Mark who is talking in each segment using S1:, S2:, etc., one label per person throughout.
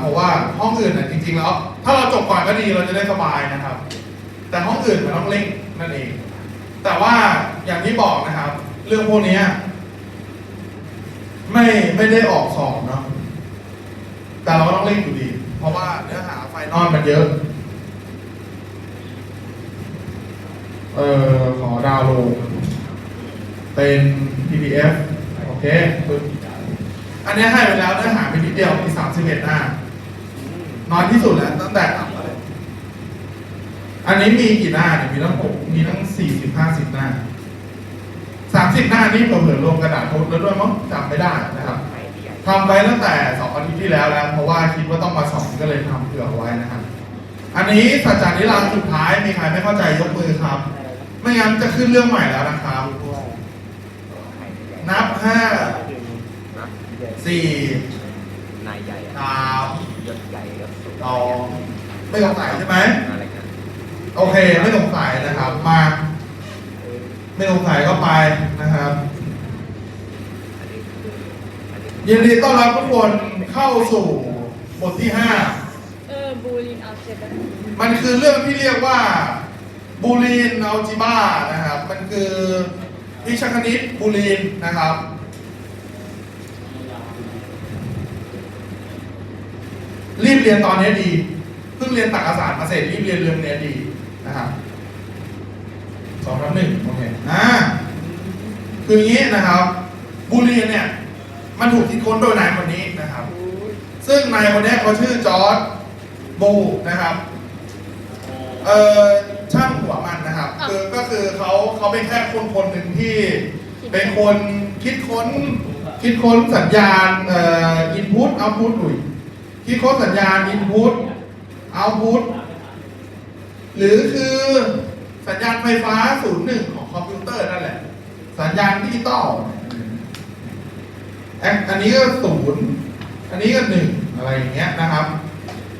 S1: เพราะว่าห้องอื่นน่ะจริงๆแล้ว ถ้าเราจบก่อนก็ดีเราจะได้สบายนะครับ แต่ห้องอื่นมันต้องเร่งนั่นเอง แต่ว่าอย่างที่บอกนะครับ เรื่องพวกนี้ไม่ไม่ได้ออกสอบเนาะแต่เราก็ต้องเร่งอยู่ดี เพราะว่าเนื้อหาไฟนอลมันเยอะ เอ่อขอดาวน์โหลดเป็น PDF โอเค อันนี้ให้ไปแล้วเนื้อหาเป็นนิดเดียวมี31หน้า น้อยที่สุดแล้วตั้งแต่ต่ำมาเลยอันนี้มีกี่หน้าเนี่ยมีทั้งหกมีทั้งสี่สิบห้าสิบหน้าสามสิบหน้านี่เผื่อๆรวมกระดาษโน้ตแล้วด้วยมั้งจำไม่ได้นะครับทำไปตั้งแต่สองอาทิตย์ที่แล้วแล้ว เพราะว่าคิดว่าต้องมาสอนก็เลยทำเผื่อเอาไว้นะครับอันนี้สัจจานิรันดร์สุดท้ายมีใครไม่เข้าใจยกมือครับ ไม่งั้นจะขึ้นเรื่องใหม่แล้วนะครับนับห้าสี่
S2: นายใหญ่
S1: สาม
S2: ยศใหญ่ยศสู ง
S1: สองไม่สงสัยใช่ไหม
S2: อะไรกัน
S1: โอเค ไม่สงสัยนะครับ มา ไม่สงสัยก็ไปนะครับ
S2: อันนี้คืออันนี้
S1: ยินดีต้อนรับทุกคนเข้าสู่บทที่
S3: เออบูลินเอาเจ็ดแล้ว
S1: 5 มันคือเรื่องที่เรียกว่าบูลีนอัลจิบ้านะครับ มันคือวิชาคณิตบูลีนนะครับ รีบเรียนตอนนี้ดี เพิ่งเรียนตักศาสตร์มาเสร็จรีบเรียนเรื่องนี้ดีนะครับสองทับหนึ่งโอเคอ่าคืออย่างนี้นะครับบูลีนเนี่ย มันถูกคิดค้นโดยนายคนนี้นะครับ ซึ่งนายคนเนี้ยเขาชื่อจอร์ดบูนะครับเอ่อช่างหัวมันนะครับ คือก็คือเขาเขาเป็นแค่คนคนหนึ่งที่เป็นคนคิดค้น คิดค้นสัญญาณเอ่ออินพุตเอาพุตอุ้ย คิดค้นสัญญาณอินพุตเอาพุตหรือคือสัญญาณไฟฟ้าศูนย์หนึ่งของคอมพิวเตอร์นั่นแหละ สัญญาณดิจิตอลอันนี้ก็ศูนย์อันนี้ก็หนึ่งอะไรอย่างเงี้ยนะครับ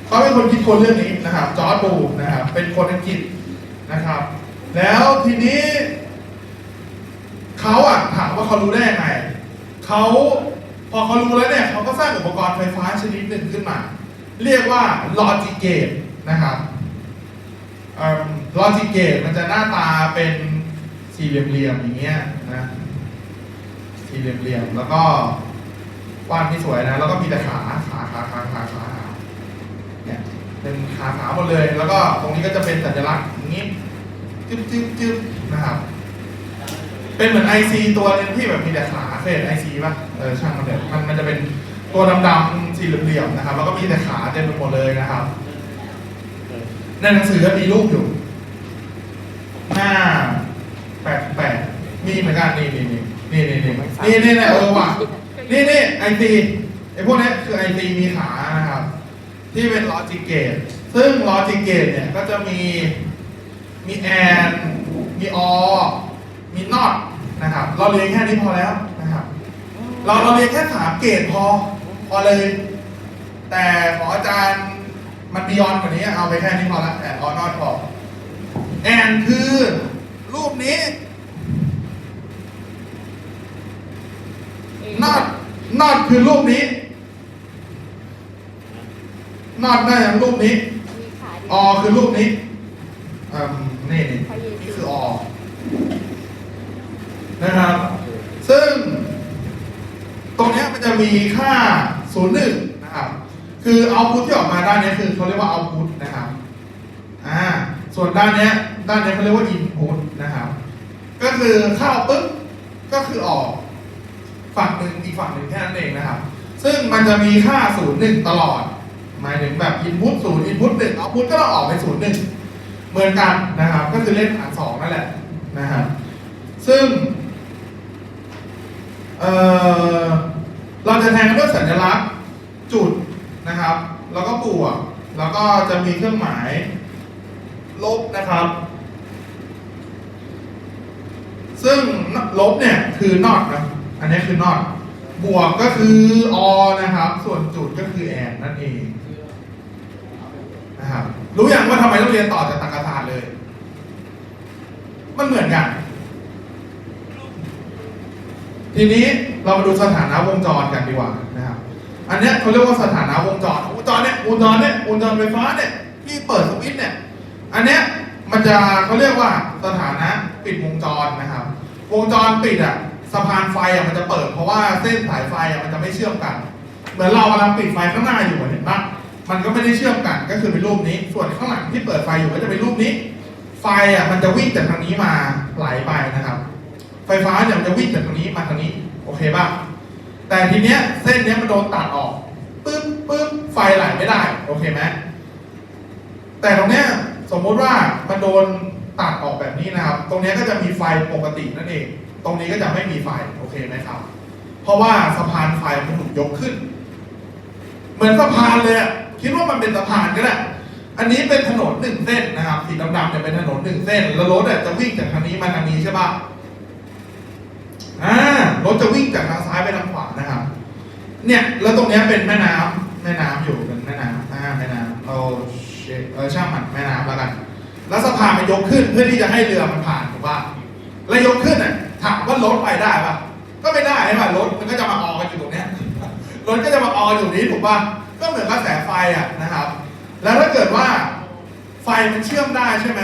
S1: เขาเป็นคนคิดคนเรื่องนี้นะครับ จอร์ดบูนะครับ เป็นคนอังกฤษนะครับ แล้วทีนี้เขาอะถามว่าเขารู้ได้ยังไงเขา พอเขารู้แล้วเนี่ยเขาก็สร้างอุปกรณ์ไฟฟ้าชนิดหนึ่งขึ้นมา เรียกว่าลอจิเกตนะครับลอจิเกตมันจะหน้าตาเป็นสี่เหลี่ยมๆอย่างเงี้ยนะสี่เหลี่ยมๆแล้วก็วาดไม่สวยนะ แล้วก็มีแต่ขาขาขาขาขาขาเนี่ยเป็นขาขาหมดเลย แล้วก็ตรงนี้ก็จะเป็นสัญลักษณ์อย่างงี้จึ๊บจึ๊บจึ๊บนะครับ เป็นเหมือนไอซีตัวหนึงที่แบบมีแต่ขาเคยไอซีป่ะ เออช่างมันเถอะมันมันจะเป็นตัวดำๆสี่เหลี่ยมๆนะครับ แล้วก็มีแต่ขาเต็มไปหมดเลยนะครับ ในหนังสือก็มีรูปอยู่หน้าแปดแปดมีเหมือนกันนี่นี่นี่นี่นี่นี่นี่นี่เออว่ะนี่นี่ไอซีไอพวกนี้คือไอซีมีขานะครับ ที่เป็นลอจิเกตซึ่งลอจิเกตเนี่ยก็จะมีมีแอนมีออมีน็อตนะครับ เราเรียนแค่นี้พอแล้ว เราเราเรียนแค่สามเกตพอ พอเลย แต่ของอาจารย์มันบียอนกว่านี้เอาไปแค่นี้พอละแอนออนอตพอแอนคือรูปนี้น็อตน็อตคือรูปนี้น็อตได้อย่างรูปนี้
S3: มีขาดี
S1: ออคือรูปนี้อืมนี่นี่นี่คือออนะครับ ซึ่ง ตรงนี้มันจะมีค่าศูนย์หนึ่งนะครับ คือเอาพุทที่ออกมาด้านนี้คือเขาเรียกว่าเอาพุทนะครับ อ่า ส่วนด้านนี้ด้านนี้เขาเรียกว่าอินพุตนะครับ ก็คือเข้าปุ๊บ ก็คือออก ฝั่งหนึ่งอีกฝั่งหนึ่งแค่นั้นเองนะครับ ซึ่งมันจะมีค่าศูนย์หนึ่งตลอด หมายถึงแบบอินพุตศูนย์อินพุตหนึ่งเอาพุตก็ต้องออกเป็นศูนย์หนึ่งเหมือนกันนะครับ ก็คือเลขฐานสองนั่นแหละนะครับ ซึ่ง เอ่อ เราจะแทนด้วยสัญลักษณ์จุดนะครับ แล้วก็บวก แล้วก็จะมีเครื่องหมายลบนะครับ ซึ่งลบเนี่ยคือนอตนะ อันนี้คือนอตบวกก็คืออนะครับ ส่วนจุดก็คือแอนนั่นเองนะครับ รู้อย่างว่าทำไมต้องเรียนต่อจากตรรกศาสตร์เลย มันเหมือนกัน ทีนี้เรามาดูสถานะวงจรกันดีกว่านะครับ อันเนี้ยเขาเรียกว่าสถานะวงจร วงจรเนี่ย วงจรเนี่ย วงจรไฟฟ้าเนี่ย ที่เปิดสวิตช์เนี่ย อันเนี้ยมันจะเขาเรียกว่าสถานะปิดวงจรนะครับ วงจรปิดอะสะพานไฟอะมันจะเปิด เพราะว่าเส้นสายไฟอะมันจะไม่เชื่อมกัน เหมือนเรากำลังปิดไฟข้างหน้าอยู่เห็นปะมันก็ไม่ได้เชื่อมกันก็คือเป็นรูปนี้ ส่วนข้างหลังที่เปิดไฟอยู่ก็จะเป็นรูปนี้ ไฟอะมันจะวิ่งจากทางนี้มาไหลไปนะครับ ไฟฟ้าเนี่ยมันจะวิ่งจากทางนี้มาทางนี้ โอเคป่ะ แต่ทีเนี้ยเส้นเนี้ยมันโดนตัดออกปึ๊บปึ๊บไฟไหลไม่ได้ โอเคไหมแต่ตรงเนี้ยสมมุติว่ามันโดนตัดออกแบบนี้นะครับ ตรงเนี้ยก็จะมีไฟปกตินั่นเอง ตรงนี้ก็จะไม่มีไฟ โอเคไหมครับ เพราะว่าสะพานไฟมันถูกยกขึ้น เหมือนสะพานเลยคิดว่ามันเป็นสะพานก็ได้ อันนี้เป็นถนนหนึ่งเส้นนะครับ สีดำๆเนี่ยเป็นถนนหนึ่งเส้น แล้วรถเนี่ยจะวิ่งจากทางนี้มาทางนี้ใช่ปะ รถจะวิ่งจากทางซ้ายไปทางขวานะครับ เนี่ยแล้วตรงนี้เป็นแม่น้ำแม่น้ำอยู่เป็นแม่น้ำอ่าแม่น้ำเราเชเออช่างมันแม่น้ำแล้วกัน แล้วสะพานมันยกขึ้นเพื่อที่จะให้เรือมันผ่านถูกป่ะแล้วยกขึ้นน่ะถามว่ารถไปได้ป่ะก็ไม่ได้ใช่ป่ะรถมันก็จะมาออกันอยู่ตรงนี้รถก็จะมาอออยู่นี้ถูกป่ะก็เหมือนกระแสไฟอะนะครับ แล้วถ้าเกิดว่าไฟมันเชื่อมได้ใช่ไหม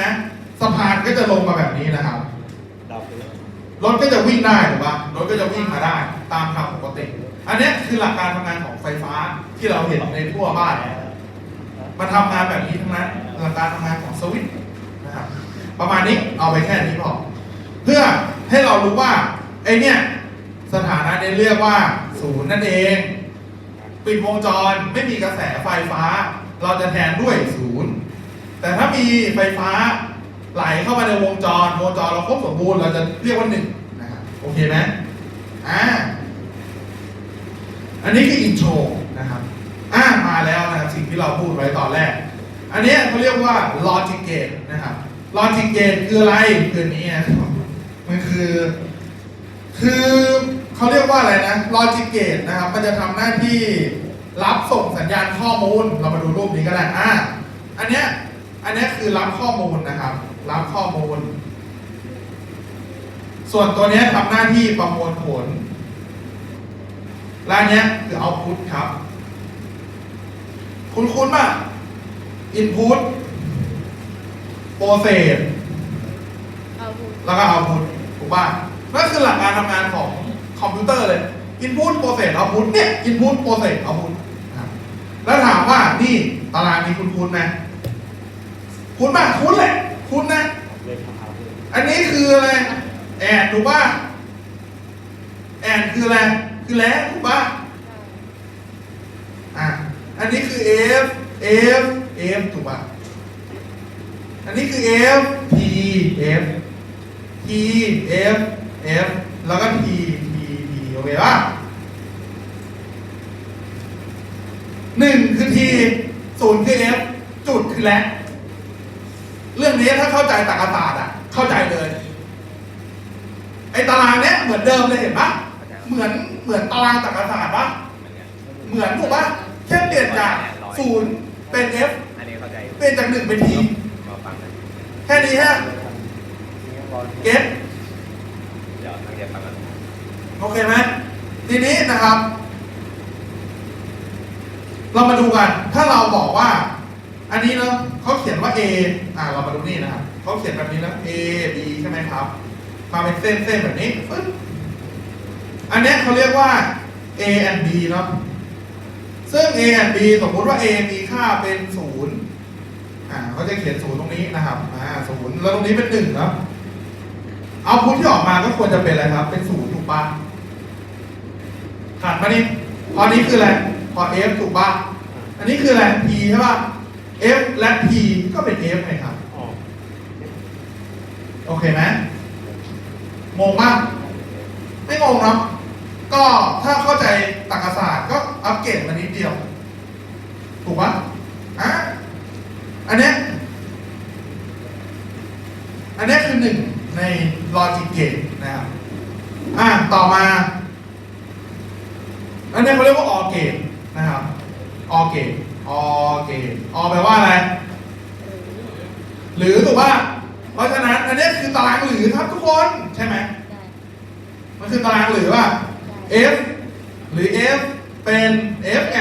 S1: สะพานก็จะลงมาแบบนี้นะครับ รถก็จะวิ่งได้ถูกปะรถก็จะวิ่งมาได้ตามทางปกติ อันนี้คือหลักการทำงานของไฟฟ้าที่เราเห็นในทั่วบ้านมันทำงานแบบนี้ทั้งนั้นหลักการทำงานของสวิตช์นะครับประมาณนี้เอาไปแค่นี้พอเพื่อให้เรารู้ว่าไอเนี้ยสถานะเนี่ยเรียกว่าศูนย์นั่นเอง ปิดวงจรไม่มีกระแสไฟฟ้า เราจะแทนด้วยศูนย์แต่ถ้ามีไฟฟ้า ไหลเข้ามาในวงจรวงจรเราครบสมบูรณ์เราจะเรียกว่าหนึ่งนะครับโอเคไหมอ่าอันนี้คืออินโทรนะครับอ่ามาแล้วนะครับสิ่งที่เราพูดไว้ตอนแรก อันเนี้ยเขาเรียกว่า logic gate นะครับ logic gate คืออะไรคือนี้นะครับมันคือ คือเขาเรียกว่าอะไรนะ logic gate นะครับ มันจะทำหน้าที่รับส่งสัญญาณข้อมูล เรามาดูรูปนี้ก็ได้อ่าอันเนี้ย อันเนี้ยคือรับข้อมูลนะครับ รับข้อมูล ส่วนตัวเนี้ยทำหน้าที่ประมวลผล และอันเนี้ยคือเอาพุทครับ คุณคุ้นๆป่ะ input process
S3: เอาพูด
S1: แล้วก็เอาพุทถูกป่ะนั่นคือหลักการทำงานของคอมพิวเตอร์เลย input process output เนี่ย input process output นะครับแล้วถามว่านี่ตารางนี้คุณคุ้นไหม คุ้นป่ะคุ้นแหละ คุ้นะ อันนี้คืออะไร แอนถูกป่ะแอนคืออะไร คือแล้วถูกป่ะอะ อันนี้คือ F F F ถูกป่ะ อันนี้คือ F T F T F F แล้วก็ T T T โอเคป่ะหนึ่งคือ T ศูนย์คือ F จุดคือและเรื่อง นี้ถ้าเข้าใจตรรกศาสตร์อะ เข้าใจเลย ไอ้ตารางเนี้ยเหมือนเดิมเลยเห็นปะเหมือนเหมือนตารางตรรกศาสตร์ปะเหมือนถูกปะแค่เปลี่ยนจากศูนย์เป็น F
S2: อันนี้เข้าใจ
S1: เปลี่ยนจากหนึ่งเป็น T
S2: มาฟังกัน
S1: แค่นี้ฮะเก็ต
S2: เดี๋ยวนักเรียนฟังกัน
S1: โอเคไหมทีนี้นะครับ เรามาดูกัน ถ้าเราบอกว่า อันนี้เนาะเขาเขียนว่า A อ่าเรามาดูนี่นะครับเขาเขียนแบบนี้นะ A B ใช่ไหมครับมาเป็นเส้นเส้นแบบนี้ปึ๊บอันนี้เขาเรียกว่า A and B เนาะซึ่ง A and B สมมติว่า A มีค่าเป็นศูนย์อ่าเขาจะเขียนศูนย์ตรงนี้นะครับอ่าศูนย์แล้วตรงนี้เป็นหนึ่งเนาะเอาพุทที่ออกมาก็ควรจะเป็นอะไรครับ เป็นศูนย์ถูกปะถัดมานี่พอนี้คืออะไรพอ F ถูกปะอันนี้คืออะไร P ใช่ปะ F และ P ก็เป็น F ไงครับ
S2: อ๋อ
S1: โอเคไหมงงปะไม่งงเนาะก็ถ้าเข้าใจตรรกศาสตร์ก็อัปเกรดมานิดเดียว ถูกปะอะอันเนี้ยอันเนี้ยคือหนึ่งใน logic gate นะครับ อะต่อมา อันเนี้ยเขาเรียกว่า or gate นะครับ or gate or gate or แปลว่าอะไร หรือถูกป่ะเพราะฉะนั้นอันนี้คือตารางหรือครับทุกคนใช่ไหม
S3: ได้
S1: มันคือตารางหรือว่า F หรือ F เป็น F ไง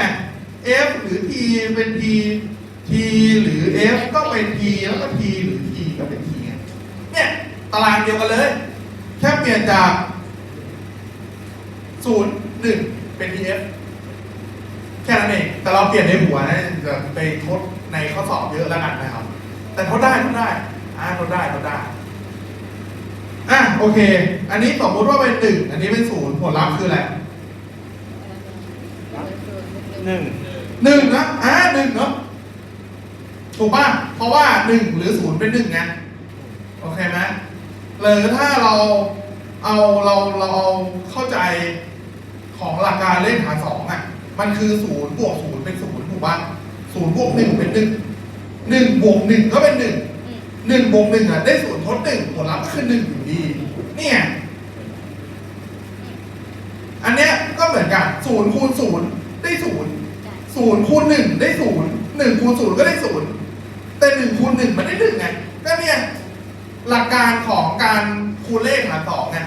S1: f หรือ t เป็น t t หรือ f ก็เป็น t แล้วก็ t หรือ t ก็เป็น t ไงเนี่ยตารางเดียวกันเลย แค่เปลี่ยนจากศูนย์หนึ่งเป็น tf แค่นั้นเอง แต่เราเปลี่ยนในหัวนะจะไปทดในข้อสอบเยอะแล้วกันนะครับ แต่ทดได้ทดได้อ่าทดได้ทดได้อะโอเค อันนี้สมมติว่าเป็นหนึ่งอันนี้เป็นศูนย์ผลลัพธ์คืออะไร
S2: หนึ่ง
S1: หนึ่งนะอ่าหนึ่งเนาะถูกป่ะเพราะว่าหนึ่งหรือศูนย์เป็นหนึ่งไงโอเคไหมหรือถ้าเราเอาเราเราเอาเข้าใจของหลักการเลขหารสองอะ มันคือศูนย์บวกศูนย์เป็นศูนย์ถูกป่ะศูนย์บวกหนึ่งเป็นหนึ่งหนึ่งบวกหนึ่งก็เป็นหนึ่งหนึ่งบวกหนึ่งอะได้ศูนย์ทดหนึ่งผลลัพธ์ก็คือหนึ่งอยู่ดีเนี่ยอันเนี้ยก็เหมือนกันศูนย์คูณศูนย์ได้ศูนย์ศูนย์คูณหนึ่งได้ศูนย์หนึ่งคูณศูนย์ก็ได้ศูนย์แต่หนึ่งคูณหนึ่งมันได้หนึ่งไงก็เนี่ยหลักการของการคูณเลขหารสองเนี่ย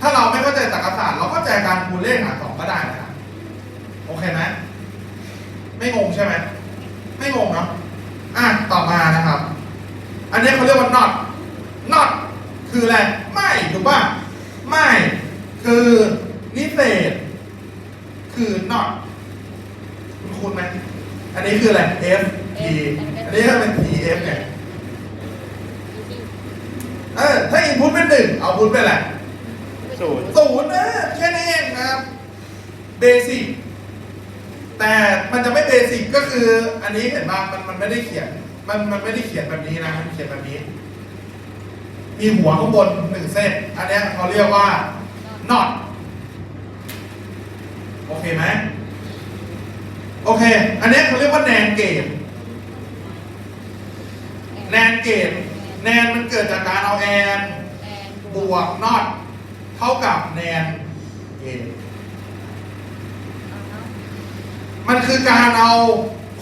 S1: ถ้าเราไม่เข้าใจตรรกศาสตร์เราเข้าใจการคูณเลขหารสองก็ได้นะครับ โอเคไหมไม่งงใช่ไหมไม่งงเนาะอะต่อมานะครับ อันนี้เขาเรียกว่า not not คืออะไร ไม่ถูกป่ะไม่ คือนิเศษ คือ not คุณคุณไหมอันนี้คืออะไร f t อันนี้ก็เป็น t f ไงเออถ้า input เป็นหนึ่งเอา output เป็นอะไร
S2: ศูนย์
S1: ศูนย์นะแค่นี้เองนะครับเบสิก แต่มันจะไม่เบสิกก็คือ อันนี้เห็นป่ะมันมันไม่ได้เขียน มันมันไม่ได้เขียนแบบนี้นะมันเขียนแบบนี้ มีหัวข้างบนหนึ่งเส้น อันเนี้ยเขาเรียกว่า not โอเคไหมโอเค อันเนี้ยเขาเรียกว่า NAND gate NAND gate NAND มันเกิดจากการเอา AND บวก not เท่ากับ NAND gate มันคือการเอา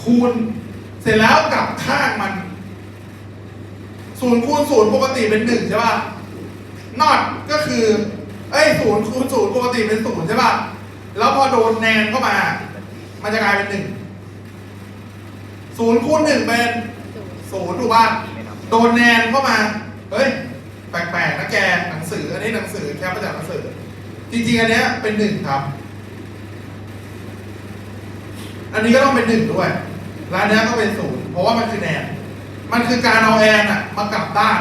S1: คูณเสร็จแล้วกลับข้างมันศูนย์คูณศูนย์ปกติเป็นหนึ่งใช่ป่ะ not ก็คือเอ้ยศูนย์คูณศูนย์ปกติเป็นศูนย์ใช่ป่ะ แล้วพอโดนแนนเข้ามา มันจะกลายเป็นหนึ่งศูนย์คูณหนึ่งเป็นศูนย์ถูกป่ะ
S2: ไม่นับ
S1: โดนแนนเข้ามา เฮ้ย แปลกๆนะแก หนังสือ อันนี้หนังสือแค่มาจากหนังสือ จริงๆ อันเนี้ยเป็นหนึ่งครับ อันนี้ก็ต้องเป็นหนึ่งด้วยแล้วอันเนี้ยก็เป็นศูนย์เพราะว่ามันคือแนนมันคือการเอาแอนอะมากลับด้าน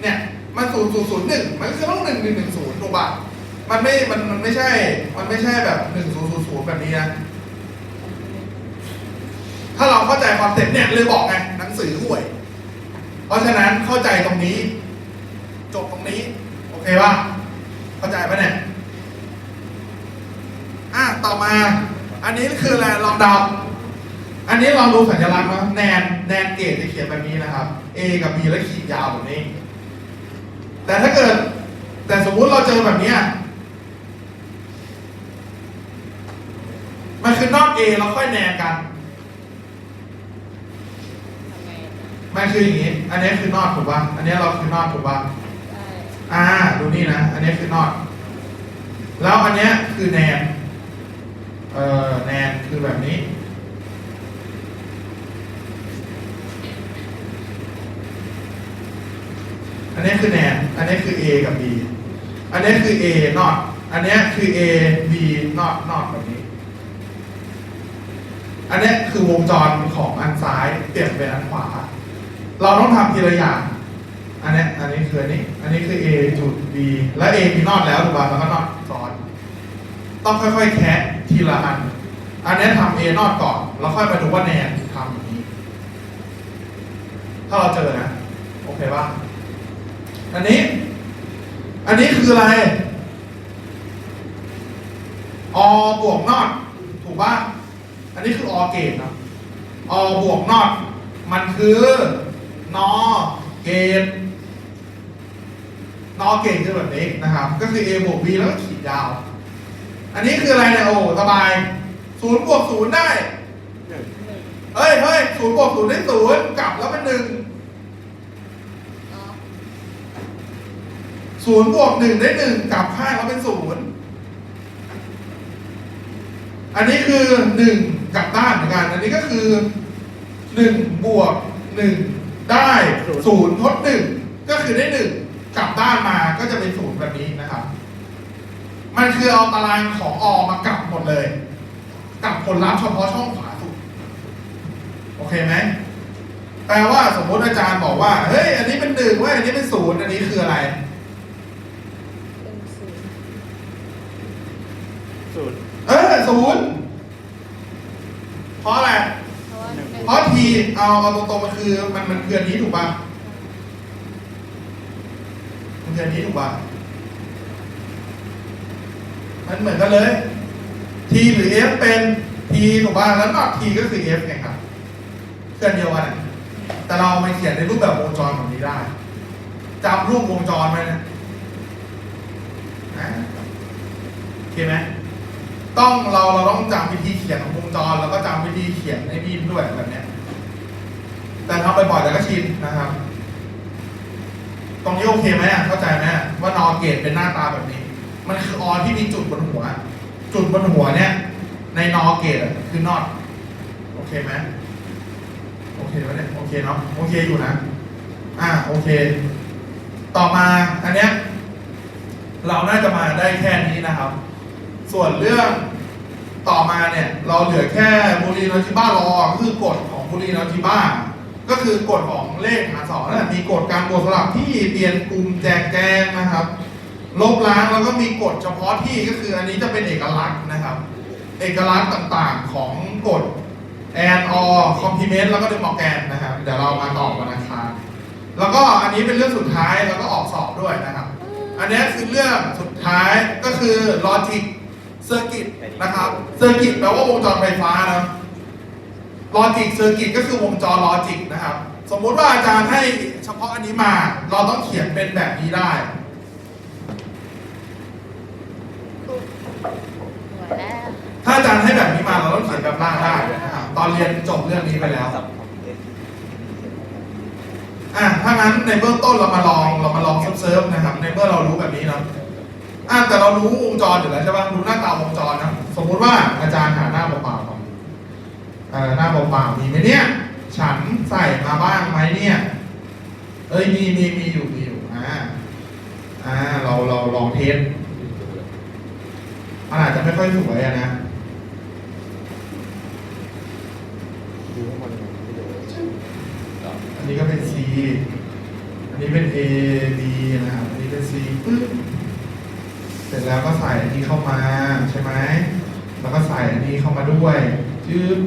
S1: เนี่ยมันศูนย์ศูนย์ศูนย์หนึ่งมันก็คือต้องหนึ่งหนึ่งหนึ่งศูนย์ถูกป่ะมันไม่ มันมันไม่ใช่ มันไม่ใช่แบบหนึ่งศูนย์ศูนย์ศูนย์แบบนี้นะถ้าเราเข้าใจคอนเซ็ปต์เนี่ยเลยบอกไงหนังสือห่วย เพราะฉะนั้นเข้าใจตรงนี้ จบตรงนี้ โอเคป่ะเข้าใจปะเนี่ยอะต่อมา อันนี้คืออะไรลองเดาอันนี้ลองดูสัญลักษณ์นะแนนแนนเกตจะเขียนแบบนี้นะครับ A กับ B แล้วขีดยาวแบบนี้ แต่ถ้าเกิด แต่สมมุติเราเจอแบบเนี้ยมันคือนอก A แล้วค่อยแนนกันมันคืออย่างนี้ อันนี้คือนอดถูกป่ะ อันนี้เราคือนอดถูกป่ะอ่า ดูนี่นะ อันนี้คือนอดแล้วอันเนี้ยคือแนน เอ่อแนนคือแบบนี้ อันนี้คือแนนอันนี้คือ A กับ B อันนี้คือ A นอตอันนี้คือ A B นอตนอตแบบนี้ อันนี้คือวงจรของอันซ้ายเปลี่ยนเป็นอันขวา เราต้องทำทีละอย่าง อันนี้อันนี้คืออันนี้ อันนี้คือ A จุด B และ A มีนอตแล้วถูกป่ะแล้วก็นอตซ้อน ต้องค่อยๆแคะ ทีละอัน อันนี้ทำ A นอตก่อนแล้วค่อยมาดูว่าแนนทำอย่างนี้ ถ้าเราเจอนะ โอเคป่ะอันนี้ อันนี้คืออะไรอบวกนอตถูกป่ะอันนี้คืออเกตนะอบวกนอตมันคือนอเกตนอเกตคือแบบนี้นะครับ ก็คือ a บวก b แล้วก็ขีดยาว อันนี้คืออะไรเนี่ยโอ้สบายศูนย์บวกศูนย์ได้เฮ้ยเฮ้ยศูนย์บวกศูนย์ได้ศูนย์กลับแล้วเป็นหนึ่งศูนย์บวกหนึ่งได้หนึ่งกลับข้างแล้วเป็นศูนย์อันนี้คือหนึ่งกลับด้านเหมือนกันอันนี้ก็คือหนึ่งบวกหนึ่งได้ศูนย์ทดหนึ่งก็คือได้หนึ่งกลับด้านมาก็จะเป็นศูนย์แบบนี้นะครับ มันคือเอาตารางของอมากลับหมดเลย กลับผลลัพธ์เฉพาะช่องขวาสุด โอเคไหมแปลว่าสมมติอาจารย์บอกว่า เฮ้ย อันนี้เป็นหนึ่งเว้ยอันนี้เป็นศูนย์อันนี้คืออะไร
S3: เป็นศูนย์
S2: ศูนย์
S1: เออศูนย์เพราะอะไร
S3: เพราะว่าหนึ่ง
S1: เพราะทีเอาเอาตรงๆมันคือ มันมันคืออันนี้ถูกป่ะมันคืออันนี้ถูกป่ะ มันเหมือนกันเลย t หรือ f เป็น t ถูกป่ะแล้วนอต t ก็คือ f ไงครับเคลื่อนเดียวกันแต่เรามาเขียนในรูปแบบวงจรแบบนี้ได้จำรูปวงจรไว้นะโอเคไหมต้องเราเราต้องจำวิธีเขียนของวงจร แล้วก็จำวิธีเขียนให้บีมด้วยแบบเนี้ยแต่ทำบ่อยๆแล้วก็ชินนะครับ ตรงนี้โอเคไหมเข้าใจไหมว่านอเกตเป็นหน้าตาแบบนี้ มันคือออที่มีจุดบนหัว จุดบนหัวเนี่ย ในนอเกตคือนอตโอเคไหมโอเคไหมเนี่ยโอเคเนาะโอเคอยู่นะ อ่าโอเค ต่อมาอันเนี้ยเราน่าจะมาได้แค่นี้นะครับ ส่วนเรื่องต่อมาเนี่ย เราเหลือแค่บูรีนอจิบ้ารอก็คือกฎของบูรีนอจิบ้าก็คือกฎของเลขหารสองนั่นมีกฎการบวกสลับที่เปลี่ยนกลุ่มแจกแจงนะครับ ลบล้างแล้วก็มีกฎเฉพาะที่ก็คืออันนี้จะเป็นเอกลักษณ์นะครับ เอกลักษณ์ต่างๆของกฎ and or complement แล้วก็ d e m o r g a n นะครับ เดี๋ยวเรามาต่อวันอังคารแล้วก็อันนี้เป็นเรื่องสุดท้ายแล้วก็ออกสอบด้วยนะครับ อันนี้คือเรื่องสุดท้ายก็คือ logic circuit นะครับ circuit แปลว่าวงจรไฟฟ้านะ logic circuit ก็คือวงจร logic นะครับ สมมุติว่าอาจารย์ให้เฉพาะอันนี้มา เราต้องเขียนเป็นแบบนี้ได้
S3: หัวแล้ว
S1: ถ้าอาจารย์ให้แบบนี้มาเราต้องเขียนแบบล่างได้นะครับตอนเรียนจบเรื่องนี้ไปแล้วอะถ้างั้นในเบื้องต้นเรามาลองเรามาลองเซิร์ฟนะครับ ในเมื่อเรารู้แบบนี้เนาะอะแต่เรารู้วงจรอยู่แล้วใช่ปะรู้หน้าตาวงจรนะสมมุติว่าอาจารย์หาหน้าเปล่าๆก่อนเอ่อหน้าเปล่าๆมีไหมเนี่ย ฉันใส่มาบ้างไหมเนี่ยเอ้ยมีมีมีอยู่มีอยู่อ่าอ่าเราเราลองเทส มันอาจจะไม่ค่อยสวยอะนะ
S2: อัน
S1: นี้ก็เป็น C อันนี้เป็น A B นะครับอันนี้เป็น C ปึ๊บเสร็จแล้วก็ใส่อันนี้เข้ามาใช่ไหมแล้วก็ใส่อันนี้เข้ามาด้วยจื๊บ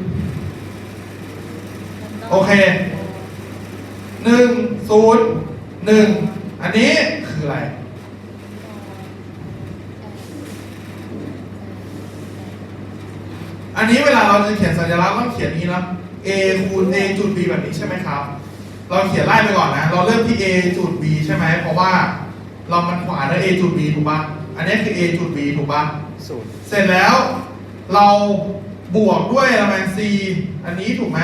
S1: โอเคหนึ่งศูนย์หนึ่งอันนี้นี้เวลาเราจะเขียน สัญลักษณ์ต้องเขียนนี้นะ A คูณ A จุด B แบบนี้ใช่ไหมครับ เราเขียนไล่ไปก่อนนะ เราเริ่มที่ A จุด B ใช่ไหม เพราะว่าเรามันขวาแล้ว A จุด B ถูกปะอันนี้คือ A จุด B ถูกปะ
S2: ศูนย์
S1: เสร็จแล้วเราบวกด้วยอะไร C อันนี้ถูกไหม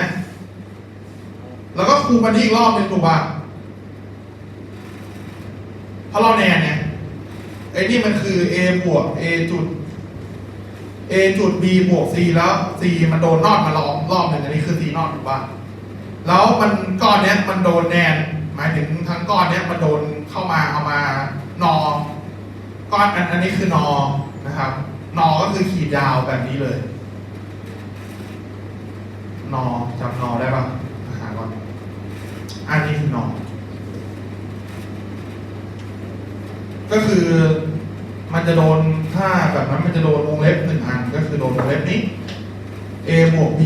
S1: แล้วก็คูณมันนี้อีกรอบหนึงถูกปะเพราะเราแนนเนี่ยไอ้นี่มันคือ A บวก A จุด A จุด B บวก C แล้ว C มันโดนนอตมาล้อมรอบหนึ่งอันนี้คือ C นอตถูกปะแล้วมันก้อนเนี้ยมันโดนแนนหมายถึงทั้งก้อนเนี้ยมันโดนเข้ามาเอามานอ ก้อนอันอันนี้คือนอนะครับ นอก็คือขีดยาวแบบนี้เลย นอจำนอได้ปะหาก่อนอันนี้คือนอก็คือ มันจะโดนถ้าแบบนั้นมันจะโดนวงเล็บหนึ่งอันก็คือโดนวงเล็บนี้ A บวก B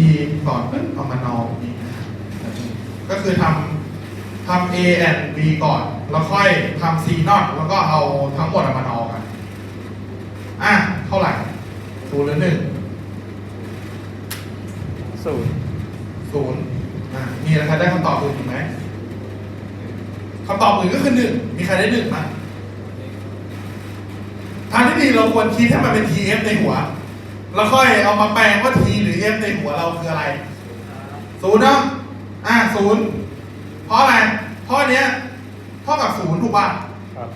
S1: ก่อนปึ๊บเอามานอแบบนี้นะครับแบบนี้ก็คือทำทำ A and B ก่อน แล้วค่อยทำ C not แล้วก็เอาทั้งหมดเอามานอกันอะเท่าไหร่ศูนย์หรือหนึ่ง
S2: ศูนย์
S1: ศูนย์อะมีใครได้คำตอบอื่นอีกไหมคำตอบอื่นก็คือหนึ่งมีใครได้หนึ่งไหมทางที่ดีเรา ควรคิดให้มันเป็น TF ในหัว แล้วค่อยเอามาแปลงว่า T หรือ F ในหัวเราคืออะไรศูนย์เนาะอะศูนย์เพราะอะไรเพราะอันเนี้ยเท่ากับศูนย์ถูกป่ะ
S2: ครับ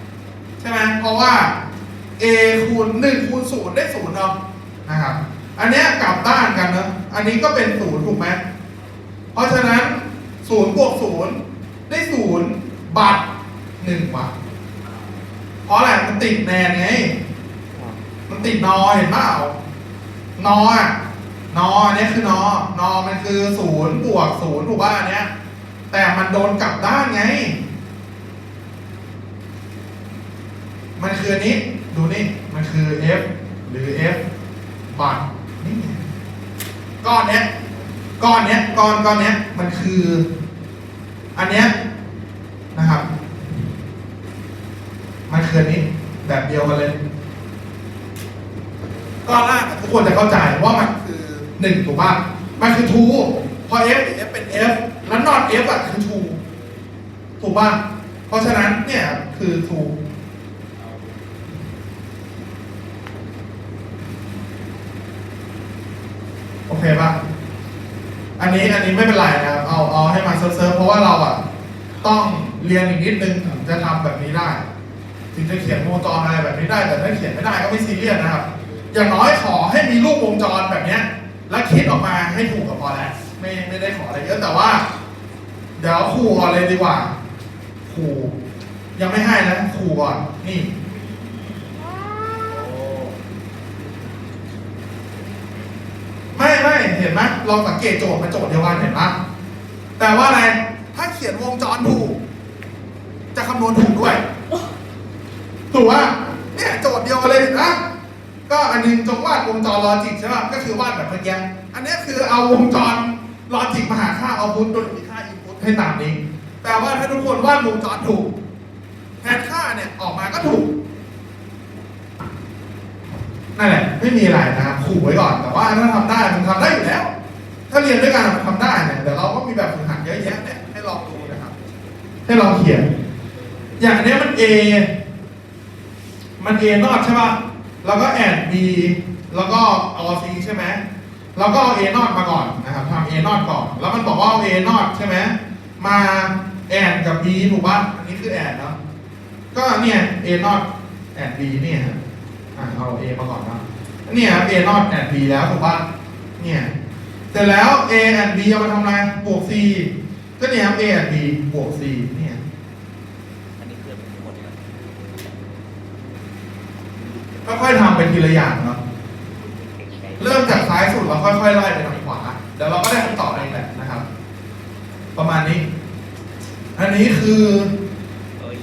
S1: ใช่ไหมเพราะว่า a คูณ1คูณ0ได้0เนาะนะครับ อันเนี้ยกลับด้านกันเนาะอันนี้ก็เป็นศูนย์ถูกไหมเพราะฉะนั้นศูนย์บวกศูนย์ได้ศูนย์บัตรหนึ่งว่ะเพราะอะไรมันติดแนนไง
S2: อ่า
S1: มันติดนอเห็นเปล่านออะนอเนี้ยคือนอนอมันคือศูนย์บวกศูนย์ถูกป่ะอันเนี้ย แต่มันโดนกลับด้านไง มันคืออันนี้ ดูนี่ มันคือ f หรือ f บัตรนี่ก้อนเนี้ยก้อนเนี้ยก้อนก้อนเนี้ยมันคือ อันเนี้ยนะครับ มันคืออันนี้แบบเดียวกันเลย ก้อนแรกทุกคนจะเข้าใจว่ามันคือหนึ่งถูกป่ะมันคือ two พอ f หรือ f เป็น f แล้ว not f อะคือ two ถูกป่ะเพราะฉะนั้นเนี่ยคือ two โอเคป่ะอันนี้อันนี้ไม่เป็นไรนะครับเอาเอาให้มันเซิร์ฟเพราะว่าเราอะต้องเรียนอีกนิดนึงถึงจะทำแบบนี้ได้ ถึงจะเขียนวงจรอะไรแบบนี้ได้ แต่ถ้าเขียนไม่ได้ก็ไม่ซีเรียสนะครับ อย่างน้อยขอให้มีรูปวงจรแบบเนี้ย แล้วคิดออกมาให้ถูกกับพอแล้วไม่ไม่ได้ขออะไรเยอะแต่ว่า เดี๋ยวครูก่อนเลยดีกว่าครูยังไม่ให้นะครูก่อนนี่ไม่ไม่เห็นไหมลองสังเกตโจทย์มาโจทย์เดียวกันเห็นไหมแต่ว่าอะไรถ้าเขียนวงจรถูก จะคำนวณถูกด้วยถูกว่าเนี่ยโจทย์เดียวกันเลยเห็นไหม ก็อันหนึงจงวาดวงจรลอจิกใช่ป่ะก็คือวาดแบบเมื่อกี้อันนี้คือเอาวงจรลอจิกมาหาค่าเอาพุทโดยมีค่าอินพุตให้ตามนี้ แต่ว่าถ้าทุกคนวาดวงจรถูกแทนค่าเนี่ยออกมาก็ถูกนั่นแหละไม่มีอะไรนะขู่ไว้ก่อน แต่ว่าถ้าทำได้มันทำได้อยู่แล้ว ถ้าเรียนด้วยกันมันทำได้เนี่ยเดี๋ยวเราก็มีแบบฝึกหัดเยอะแยะเนี่ยให้ลองดูนะครับ ให้ลองเขียน อย่างนี้มัน A มัน A นอตใช่ป่ะ แล้วก็แอน B แล้วก็เอา C ใช่ไหมแล้วก็เอา A นอตมาก่อนนะครับทำ A นอตก่อน แล้วมันบอกว่าเอา A นอตใช่ไหมมาแอนกับ B ถูกป่ะอันนี้คือแอนเนาะก็เนี่ย A นอตแอน B เนี่ยอะเอา A มาก่อนนะเนี่ย A นอตแอน B แล้วถูกป่ะเนี่ยเสร็จแล้ว A and B เอามาทำอะไรบวก C ก็เนี่ย A and B บวก C เนี่ย
S4: อันนี้คือหมดแล้ว
S1: ค่อยๆทำเป็นทีละอย่างเนาะเริ่มจากซ้ายสุดเราค่อยๆไล่ไปทางขวาเดี๋ยวเราก็ได้คำตอบเองแหละนะครับ ประมาณนี้ อันนี้คือ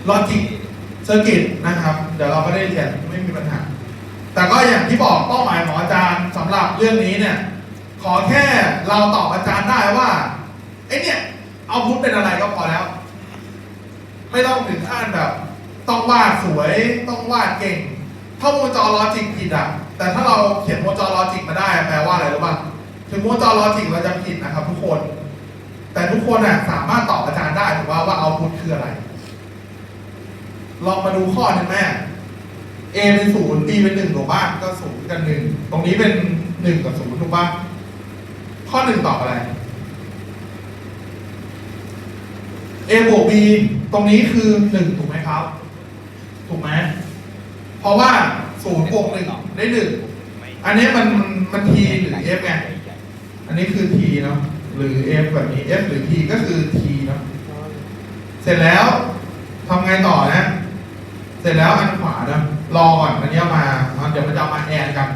S1: ลอจิกเซอร์กิตนะครับ เดี๋ยวเราก็ได้เรียนไม่มีปัญหา แต่ก็อย่างที่บอกเป้าหมายของอาจารย์สำหรับเรื่องนี้เนี่ย ขอแค่เราตอบอาจารย์ได้ว่าไอ้เนี่ยเอาพุทเป็นอะไรก็พอแล้ว ไม่ต้องถึงขั้นแบบ ต้องวาดสวยต้องวาดเก่ง ถ้าวงจรลอจิกผิดอะ แต่ถ้าเราเขียนวงจรลอจิกมาได้แปลว่าอะไรรู้ป่ะถึงวงจรลอจิกเราจะผิดนะครับ ทุกคน แต่ทุกคนอะสามารถตอบอาจารย์ได้ถูกว่าว่าเอาพุทคืออะไร ลองมาดูข้อนึ่งแม่ A เป็นศูนย์ B เป็นหนึ่งถูกป่ะก็ศูนย์กับหนึ่งตรงนี้เป็นหนึ่งกับศูนย์ถูกป่ะข้อหนึ่งตอบอะไร A บวก B ตรงนี้คือหนึ่งถูกไหมครับ ถูกไหม เพราะว่าศูนย์บวกหนึ่งได้หนึ่งอันนี้มันมัน T หรือ F ไง อันนี้คือ T เนาะหรือ F แบบนี้ F หรือ T ก็คือ T เนาะเสร็จแล้วทำไงต่อนะ เสร็จแล้วอันขวาเนาะรอก่อนอันนี้มาเอาเดี๋ยวมันจะมาแอนกัน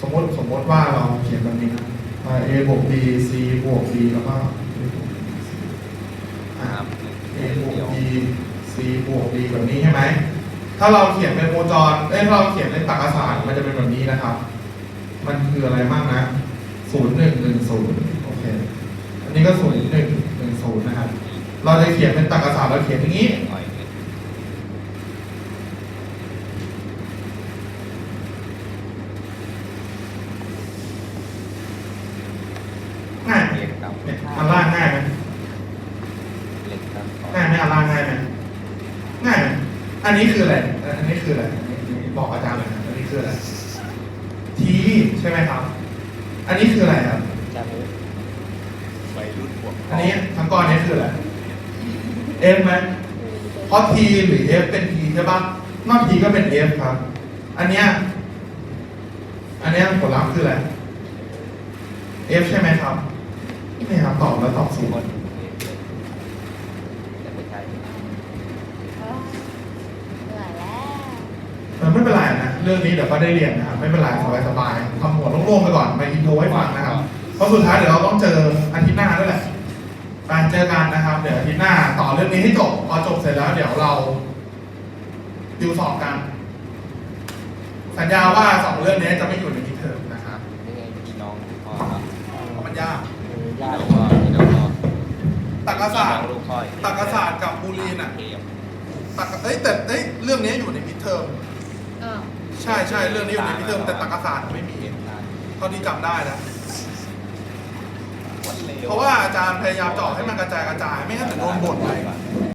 S1: สมมติสมมติว่าเราเขียนแบบนี้นะมา A บวก B C บวก B แล้วก็ A บวก B C อ่า A บวก B C บวก B แบบนี้ใช่ไหม ถ้าเราเขียนเป็นโมจรเอ้ยถ้าเราเขียนเป็นตักษารมันจะเป็นแบบนี้นะครับ มันคืออะไรบ้างนะศูนย์หนึ่งหนึ่งศูนย์โอเค อันนี้ก็ศูนย์หนึ่งหนึ่งศูนย์นะครับ เราจะเขียนเป็นตักษารเราเขียนอย่างนี้ ง่ายไหม
S4: เรียงกับ
S1: เนี่ยอันล่างง่ายไหม
S4: เรียงกับ
S1: ง่ายไหมอันล่างง่ายไหมง่ายไหมอั นนี้คืออะไร อันนี้คืออะไรบอกอาจารย์เลยนะอันนี้คืออะไร ทีใช่ไหมครับ อันนี้คืออะไรครับ
S4: จามุไปรุ่นบวก
S1: อันนี้ทั้งก้อนนี้คืออะไร F ไหมเพราะ T หรือ F เป็น T ใช่ปะนอก T ก็เป็น F ครับ อันเนี้ย อันเนี้ยผลลัพธ์คืออะไร F ใช่ไหมครับ นี่ครับตอบแล้วตอบศูน
S4: คน
S1: ย์
S4: แต่ไม่ใช่
S3: เออเหนื่อยแล้ว
S1: เออไม่ เป็นไรนะเรื่องนี้เดี๋ยวก็ได้เรียนนะครับไม่เป็นไรสบายๆทำหัวโล่งๆไปก่อนไปอินโทรให้ฟังนะครับเพราะสุดท้ายเดี๋ยวเราต้องเจออาทิตย์หน้าด้วยแหละไปเจอกันนะครับ เดี๋ยวอาทิตย์หน้าต่อเรื่องนี้ให้จบพอจบเสร็จแล้ว เดี๋ยวเราดิวสอบกัน สัญญาว่าสองเรื่องนี้จะไม่อยู่ในมิดเทอมนะครับ
S4: นี่ไงพี่น้องพ่อครับ
S1: เพราะมันยาก
S2: เออ
S4: พี่
S2: ยาก
S4: น้องพ่อพี่น้องพ่อ
S1: ตักกศาสตร์
S4: พี่น้องลูกพ่อ
S1: ตักกศาสตร์กับบูลีนอะ
S4: เทป
S1: ตักกะเอ้ยแต่เอ้ยเรื่องนี้อยู่ในมิดเทอม
S3: เออ
S1: ใช่ใช่เรื่องนี้อยู่ในมิดเทอมแต่ตักกศาสตร์ไม่มี
S4: เทปนาน
S1: เท่าที่จำได้นะ
S4: วันเร็ว
S1: เพราะว่าอาจารย์พยายามเจาะให้มันกระจายกระจาย ไม่งั้นเดี๋ยวโดนบ่นไป